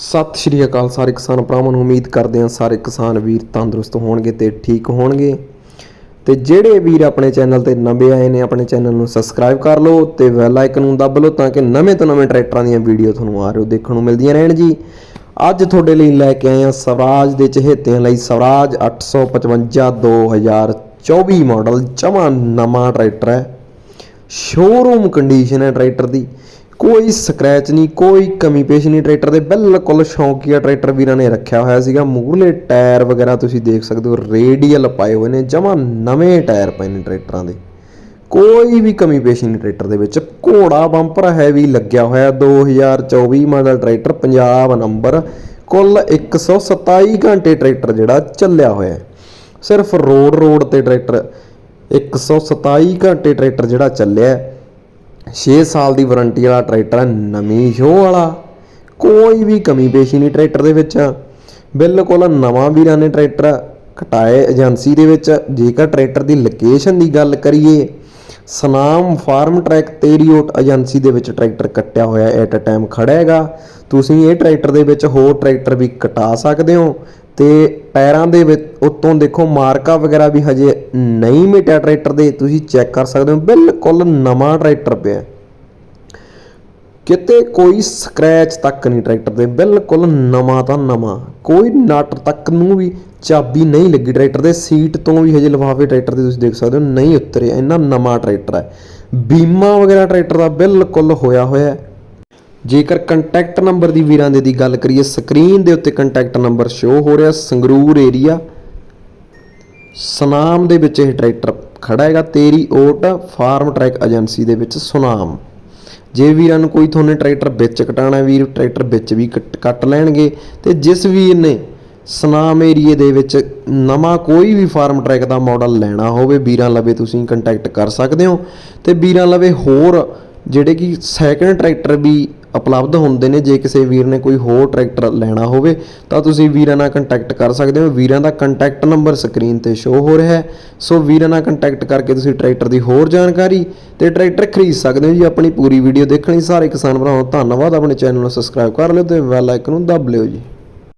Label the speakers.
Speaker 1: ਸਤਿ ਸ਼੍ਰੀ ਅਕਾਲ ਸਾਰੇ ਕਿਸਾਨ ਭਰਾਵਾਂ ਨੂੰ, ਉਮੀਦ ਕਰਦੇ ਹਾਂ ਸਾਰੇ ਕਿਸਾਨ ਵੀਰ ਤੰਦਰੁਸਤ ਹੋਣਗੇ ਤੇ ਠੀਕ ਹੋਣਗੇ। ਤੇ ਜਿਹੜੇ ਵੀਰ ਆਪਣੇ ਚੈਨਲ ਤੇ ਨਵੇਂ ਆਏ ਨੇ, ਆਪਣੇ ਚੈਨਲ ਨੂੰ ਸਬਸਕ੍ਰਾਈਬ ਕਰ ਲਓ ਤੇ ਬੈਲ ਆਈਕਨ ਨੂੰ ਦੱਬ ਲਓ ਤਾਂ ਕਿ ਨਵੇਂ ਤੋਂ ਨਵੇਂ ਟਰੈਕਟਰਾਂ ਦੀਆਂ ਵੀਡੀਓ ਤੁਹਾਨੂੰ ਆ ਰਹੇ ਹੋ, ਦੇਖਣ ਨੂੰ ਮਿਲਦੀਆਂ ਰਹਿਣ ਜੀ। ਅੱਜ ਤੁਹਾਡੇ ਲਈ ਲੈ ਕੇ ਆਏ ਹਾਂ ਸਵਰਾਜ ਦੇ ਚਹੇਤਿਆਂ ਲਈ ਸਵਰਾਜ 855 2024 ਮਾਡਲ, ਜਮਾ ਨਵਾਂ ਟਰੈਕਟਰ ਹੈ। ਸ਼ੋਰੂਮ ਕੰਡੀਸ਼ਨ ਹੈ ਟਰੈਕਟਰ ਦੀ। ਕੋਈ ਸਕ੍ਰੈਚ ਨਹੀਂ, ਕੋਈ ਕਮੀ ਪੇਸ਼ ਨਹੀਂ। ਟਰੈਕਟਰ ਦੇ ਬਿਲਕੁਲ ਸ਼ੌਂਕੀਆ ਟਰੈਕਟਰ ਵੀਰਾਂ ਨੇ ਰੱਖਿਆ ਹੋਇਆ ਸੀਗਾ। ਮੂਹਰਲੇ ਟਾਇਰ ਵਗੈਰਾ ਤੁਸੀਂ ਦੇਖ ਸਕਦੇ ਹੋ ਰੇਡੀਅਲ ਪਾਏ ਹੋਏ ਨੇ, ਜਮਾ ਨਵੇਂ ਟਾਇਰ ਪਏ ਨੇ ਟਰੈਕਟਰਾਂ ਦੇ। ਕੋਈ ਵੀ ਕਮੀ ਪੇਸ਼ ਨਹੀਂ ਟਰੈਕਟਰ ਦੇ ਵਿੱਚ। ਘੋੜਾ ਬੰਪਰ ਹੈਵੀ ਲੱਗਿਆ ਹੋਇਆ 2024 ਮਾਡਲ ਟਰੈਕਟਰ ਪੰਜਾਬ ਨੰਬਰ ਕੁੱਲ 127 ਘੰਟੇ ਟਰੈਕਟਰ ਜਿਹੜਾ ਚੱਲਿਆ ਹੋਇਆ ਸਿਰਫ ਰੋਡ ਰੋਡ ਤੇ ਟਰੈਕਟਰ 127 ਘੰਟੇ ਟਰੈਕਟਰ ਜਿਹੜਾ ਚੱਲਿਆ 6 ਸਾਲ ਦੀ ਵਾਰੰਟੀ ਵਾਲਾ ਟਰੈਕਟਰ ਹੈ ਨਵੀਂ ਸ਼ੋਅ ਵਾਲਾ। ਕੋਈ ਵੀ ਕਮੀ ਪੇਸ਼ੀ ਨਹੀਂ ਟਰੈਕਟਰ ਦੇ ਵਿੱਚ। ਬਿਲਕੁਲ ਨਵਾਂ ਵੀਰਾਂ ਨੇ ਟਰੈਕਟਰ ਕਟਾਏ ਏਜੰਸੀ ਦੇ ਵਿੱਚ। ਜੇਕਰ ਟਰੈਕਟਰ ਦੀ ਲੋਕੇਸ਼ਨ ਦੀ ਗੱਲ ਕਰੀਏ, ਸਨਾਮ ਫਾਰਮ ਟਰੈਕ ਤੇਰੀਓਟ ਏਜੰਸੀ ਦੇ ਵਿੱਚ ਟਰੈਕਟਰ ਕੱਟਿਆ ਹੋਇਆ ਐਟ ਅ ਟਾਈਮ ਖੜਾ ਹੈਗਾ। ਤੁਸੀਂ ਇਹ ਟਰੈਕਟਰ ਦੇ ਵਿੱਚ ਹੋਰ ਟਰੈਕਟਰ ਵੀ ਕਟਾ ਸਕਦੇ ਹੋ। ਤੇ ਟਾਇਰਾਂ ਦੇ ਵਿੱਚ ਉੱਤੋਂ ਦੇਖੋ ਮਾਰਕਾ ਵਗੈਰਾ ਵੀ ਹਜੇ ਨਹੀਂ ਮਿਟਿਆ ਟਰੈਕਟਰ ਦੇ, ਤੁਸੀਂ ਚੈੱਕ ਕਰ ਸਕਦੇ ਹੋ, ਬਿਲਕੁਲ ਨਵਾਂ ਟਰੈਕਟਰ ਪਿਆ ਕਿਤੇ ਕੋਈ ਸਕ੍ਰੈਚ ਤੱਕ ਨਹੀਂ ਟਰੈਕਟਰ ਦੇ, ਬਿਲਕੁਲ ਨਵਾਂ ਤਾਂ ਨਵਾਂ, ਕੋਈ ਨਟ ਤੱਕ ਨੂੰ ਵੀ ਚਾਬੀ ਨਹੀਂ ਲੱਗੀ ਟਰੈਕਟਰ ਦੇ, ਸੀਟ ਤੋਂ ਵੀ ਹਜੇ ਲਿਫਾਫੇ ਟਰੈਕਟਰ ਦੇ ਤੁਸੀਂ ਦੇਖ ਸਕਦੇ ਹੋ, ਨਹੀਂ ਉਤਰਿਆ, ਇੰਨਾ ਨਵਾਂ ਟਰੈਕਟਰ ਹੈ। ਬੀਮਾ ਵਗੈਰਾ ਟਰੈਕਟਰ ਦਾ ਬਿਲਕੁਲ ਹੋਇਆ ਹੋਇਆ ਜੇਕਰ ਕੰਟੈਕਟ ਨੰਬਰ ਦੀ ਵੀਰਾਂ ਦੇ ਦੀ ਗੱਲ ਕਰੀਏ ਸਕਰੀਨ ਦੇ ਉੱਤੇ ਕੰਟੈਕਟ ਨੰਬਰ ਸ਼ੋ ਹੋ ਰਿਹਾ, ਸੰਗਰੂਰ ਏਰੀਆ ਸੁਨਾਮ ਦੇ ਵਿੱਚ ਇਹ ਟਰੈਕਟਰ ਖੜਾ ਹੈਗਾ, ਤੇਰੀ ਓਟ ਫਾਰਮ ਟਰੈਕ ਏਜੰਸੀ ਦੇ ਵਿੱਚ ਸੁਨਾਮ। ਜੇ ਵੀਰਾਂ ਨੂੰ ਕੋਈ ਤੁਹਾਨੂੰ ਟਰੈਕਟਰ ਵਿੱਚ ਕਟਾਣਾ ਵੀਰ ਟਰੈਕਟਰ ਵਿੱਚ ਵੀ ਕੱਟ- ਲੈਣਗੇ। ਤੇ ਜਿਸ ਵੀਰ ਨੇ ਸੁਨਾਮ ਏਰੀਏ ਦੇ ਵਿੱਚ ਨਵਾਂ ਕੋਈ ਵੀ ਫਾਰਮ ਟਰੈਕ ਦਾ ਮਾਡਲ ਲੈਣਾ ਹੋਵੇ, ਵੀਰਾਂ ਲਵੇ ਤੁਸੀਂ ਕੰਟੈਕਟ ਕਰ ਸਕਦੇ ਹੋ। ਤੇ ਵੀਰਾਂ ਲਵੇ ਹੋਰ, ਜਿਹੜੇ ਕਿ ਸੈਕੰਡ ਟਰੈਕਟਰ ਵੀ ਉਪਲਬਧ ਹੁੰਦੇ ਨੇ, ਜੇ ਕਿਸੇ ਵੀਰ ਨੇ ਕੋਈ ਹੋਰ ਟਰੈਕਟਰ ਲੈਣਾ ਹੋਵੇ, ਤਾਂ ਤੁਸੀਂ ਵੀਰਾਂ ਨਾਲ ਕੰਟੈਕਟ ਕਰ ਸਕਦੇ ਹੋ। ਵੀਰਾਂ ਦਾ ਕੰਟੈਕਟ ਨੰਬਰ ਸਕਰੀਨ ਤੇ ਸ਼ੋ ਹੋ ਰਿਹਾ ਹੈ। ਸੋ ਵੀਰਾਂ ਨਾਲ ਕੰਟੈਕਟ ਕਰਕੇ ਤੁਸੀਂ ਟਰੈਕਟਰ ਦੀ ਹੋਰ ਜਾਣਕਾਰੀ ਤੇ ਟਰੈਕਟਰ ਖਰੀਦ ਸਕਦੇ ਹੋ ਜੀ। ਆਪਣੀ ਪੂਰੀ ਵੀਡੀਓ ਦੇਖਣ ਲਈ ਸਾਰੇ ਕਿਸਾਨ ਭਰਾਵਾਂ ਦਾ ਧੰਨਵਾਦ। ਆਪਣੇ ਚੈਨਲ ਨੂੰ ਸਬਸਕ੍ਰਾਈਬ ਕਰ ਲਿਓ ਤੇ ਬੈਲ ਆਈਕਨ ਨੂੰ ਦਬ ਲਿਓ ਜੀ।